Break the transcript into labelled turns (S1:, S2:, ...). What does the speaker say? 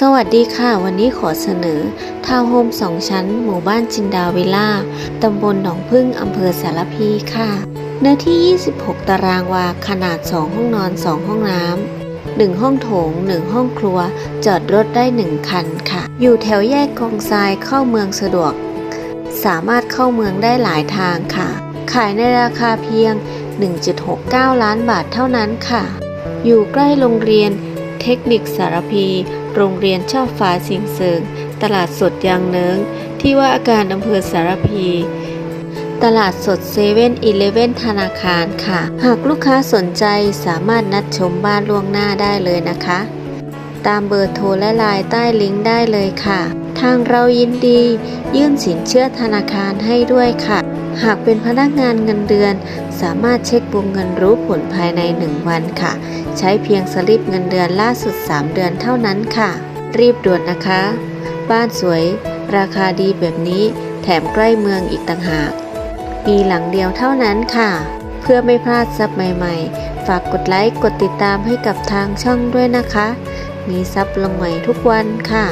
S1: สวัสดีค่ะ วันนี้ขอเสนอทาวน์โฮมสองชั้น หมู่บ้านจินดาวิลล่า ตำบลหนองพึ่ง อำเภอสารพีค่ะ เนื้อที่ 26 ตารางวา ขนาด 2 ห้องนอน 2 ห้องน้ำ 1 ห้องโถง 1 ห้องครัว จอดรถได้ 1 คันค่ะ อยู่แถวแยกกองทรายเข้าเมืองสะดวก สามารถเข้าเมืองได้หลายทางค่ะ ขายในราคาเพียง 1.69 ล้านบาทเท่านั้นค่ะ อยู่ใกล้โรงเรียน เทคนิคสารพี โรงเรียนชอบฟ้าสิงเสิง ตลาดสดยางเนิง ที่ว่าอาการอำเภอสารพี ตลาดสดเซเว่นอีเลเว่นธนาคารค่ะ หากลูกค้าสนใจสามารถนัดชมบ้านล่วงหน้าได้เลยนะคะ ตามเบอร์โทรและไลน์ใต้ลิงก์ได้เลยค่ะ ทางเรายินดี ยื่นสินเชื่อธนาคารให้ด้วยค่ะ หากเป็นพนักงานเงินเดือน สามารถเช็ควงเงินรู้ผลภายใน 1 วันค่ะ ใช้เพียงสลิปเงินเดือนล่าสุด 3 เดือนเท่านั้นค่ะ รีบด่วนนะคะ บ้านสวย ราคาดีแบบนี้ แถมใกล้เมืองอีกต่างหาก มีหลังเดียวเท่านั้นค่ะ เพื่อไม่พลาดซับใหม่ๆ ฝากกดไลค์กดติดตามให้กับทางช่องด้วยนะคะ มีซับลงใหม่ทุกวันค่ะ